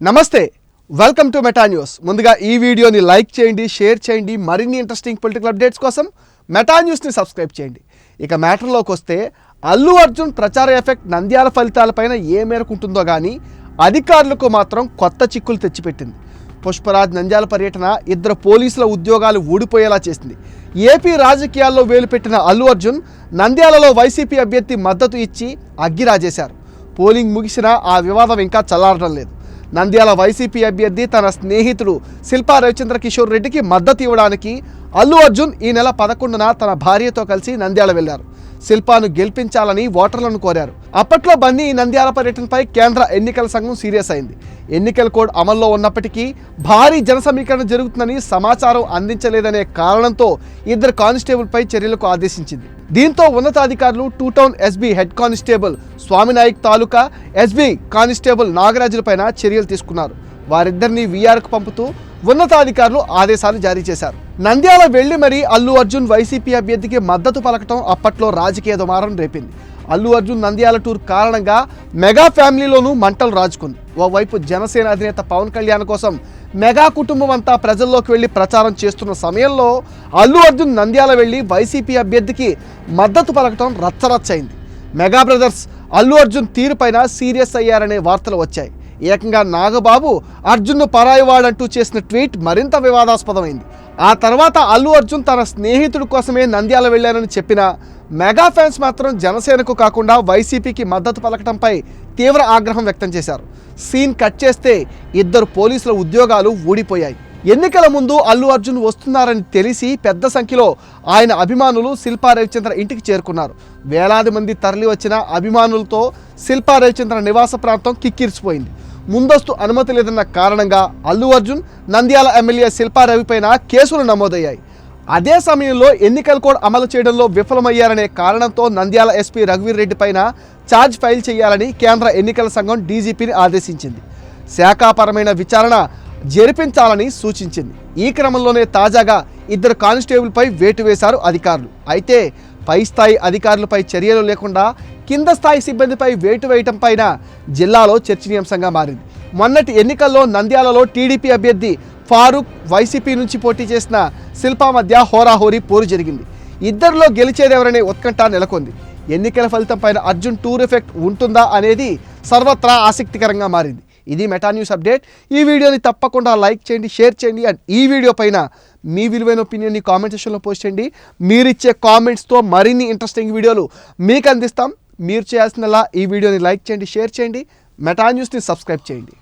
నమస్తే welcome to meta news ముందుగా ఈ వీడియోని లైక్ చేయండి షేర్ చేయండి మరిన్ని ఇంట్రెస్టింగ్ పొలిటికల్ అప్డేట్స్ కోసం మెటా న్యూస్ని సబ్స్క్రైబ్ చేయండి. ఇక మ్యాటర్లోకి వస్తే అల్లు అర్జున్ ప్రచార ఎఫెక్ట్ నంద్యాల ఫలితాలపైన ఏ మేరకు ఉంటుందో కానీ అధికారులకు మాత్రం కొత్త చిక్కులు తెచ్చిపెట్టింది. పుష్పరాజ్ నంద్యాల పర్యటన ఇద్దరు పోలీసుల ఉద్యోగాలు ఊడిపోయేలా చేసింది. ఏపీ రాజకీయాల్లో వేలు పెట్టిన అల్లు అర్జున్ నంద్యాలలో వైసీపీ అభ్యర్థి మద్దతు ఇచ్చి అగ్గిరాజేశారు పోలింగ్ ముగిసినా ఆ వివాదం ఇంకా చల్లారడం లేదు. నంద్యాల వైసీపీ అభ్యర్థి తన స్నేహితుడు శిల్పా రవిచంద్ర కిషోర్ రెడ్డికి మద్దతు ఇవ్వడానికి అల్లు అర్జున్ ఈ నెల పదకొండున తన భార్యతో కలిసి నంద్యాల వెళ్ళారు శిల్పాను గెలిపించాలని ఓటర్లను కోరారు. అప్పట్లో బన్నీ ఈ నంద్యాల పర్యటనపై కేంద్ర ఎన్నికల సంఘం సీరియస్ అయింది. ఎన్నికల కోడ్ అమల్లో ఉన్నప్పటికీ భారీ జన సమీకరణ జరుగుతుందని సమాచారం అందించలేదనే కారణంతో ఇద్దరు కానిస్టేబుల్పై చర్యలకు ఆదేశించింది. దీంతో ఉన్నతాధికారులు two town SB head constable Swaminayak taluka SB constable నాగరాజులపైన చర్యలు తీసుకున్నారు. వారిద్దరిని వీఆర్కు పంపుతూ ఉన్నతాధికారులు ఆదేశాలు జారీ చేశారు. నంద్యాల వెళ్ళి మరీ అల్లు అర్జున్ వైసీపీ అభ్యర్థికి మద్దతు పలకటం అప్పట్లో రాజకీయ దుమారం రేపింది. అల్లు అర్జున్ నంద్యాల టూర్ కారణంగా మెగా ఫ్యామిలీలోనూ మంటలు రాజుకుంది. ఓవైపు జనసేన అధినేత పవన్ కళ్యాణ్ కోసం మెగా కుటుంబం అంతా ప్రజల్లోకి వెళ్ళి ప్రచారం చేస్తున్న సమయంలో అల్లు అర్జున్ నంద్యాల వెళ్ళి వైసీపీ అభ్యర్థికి మద్దతు పలకటం రచ్చరచ్చైంది మెగా బ్రదర్స్ అల్లు అర్జున్ తీరుపైన సీరియస్ అయ్యారనే వార్తలు వచ్చాయి. ఏకంగా నాగబాబు అర్జున్ను పరాయివాడంటూ చేసిన ట్వీట్ మరింత వివాదాస్పదమైంది. ఆ తర్వాత అల్లు అర్జున్ తన స్నేహితుడి కోసమే నంద్యాల వెళ్ళానని చెప్పిన మెగా ఫ్యాన్స్ మాత్రం జనసేనకు కాకుండా వైసీపీకి మద్దతు పలకటంపై తీవ్ర ఆగ్రహం వ్యక్తం చేశారు. సీన్ కట్ చేస్తే ఇద్దరు పోలీసుల ఉద్యోగాలు ఊడిపోయాయి. ఎన్నికల ముందు అల్లు అర్జున్ వస్తున్నారని తెలిసి పెద్ద సంఖ్యలో ఆయన అభిమానులు శిల్పా రవిచంద్ర ఇంటికి చేరుకున్నారు. వేలాది మంది తరలి వచ్చిన అభిమానులతో శిల్పా రవిచంద్ర నివాస ప్రాంతం కిక్కిరిసిపోయింది. ముందస్తు అనుమతి లేదన్న కారణంగా అల్లు అర్జున్ నంద్యాల ఎమ్మెల్యే శిల్పా రవిపైన కేసులు నమోదయ్యాయి. అదే సమయంలో ఎన్నికల కోడ్ అమలు చేయడంలో విఫలమయ్యారనే కారణంతో నంద్యాల ఎస్పీ రఘువీర్ రెడ్డి పైన ఛార్జ్ ఫైల్ చేయాలని కేంద్ర ఎన్నికల సంఘం డీజీపీని ఆదేశించింది. శాఖాపరమైన విచారణ జరిపించాలని సూచించింది. ఈ క్రమంలోనే తాజాగా ఇద్దరు కానిస్టేబుల్పై వేటు వేశారు అధికారులు. అయితే పై స్థాయి అధికారులపై చర్యలు లేకుండా కింద స్థాయి సిబ్బందిపై వేటు వేయటం పైన జిల్లాలో చర్చనీయాంశంగా మారింది. మొన్నటి ఎన్నికల్లో నంద్యాలలో టీడీపీ అభ్యర్థి ఫారూక్ వైసీపీ నుంచి పోటీ చేసిన శిల్పా మధ్య హోరాహోరీ పోరు జరిగింది. ఇద్దరిలో గెలిచేదెవరనే ఉత్కంఠ నెలకొంది. ఎన్నికల ఫలితం పైన అర్జున్ టూర్ ఎఫెక్ట్ ఉంటుందా అనేది సర్వత్రా ఆసక్తికరంగా మారింది. ఇది మెటా న్యూస్ అప్డేట్ ఈ వీడియోని తప్పకుండా లైక్ చేయండి షేర్ చేయండి అండ్ ఈ వీడియో పైన మీ విలువైన ఒపీనియన్ని కామెంట్ సెక్షన్లో పోస్ట్ చేయండి. మీరిచ్చే కామెంట్స్తో మరిన్ని ఇంట్రెస్టింగ్ వీడియోలు మీకు అందిస్తాం. మీరు చేయాల్సినలా ఈ వీడియోని లైక్ చేయండి షేర్ చేయండి. మెటా న్యూస్ని సబ్స్క్రైబ్ చేయండి.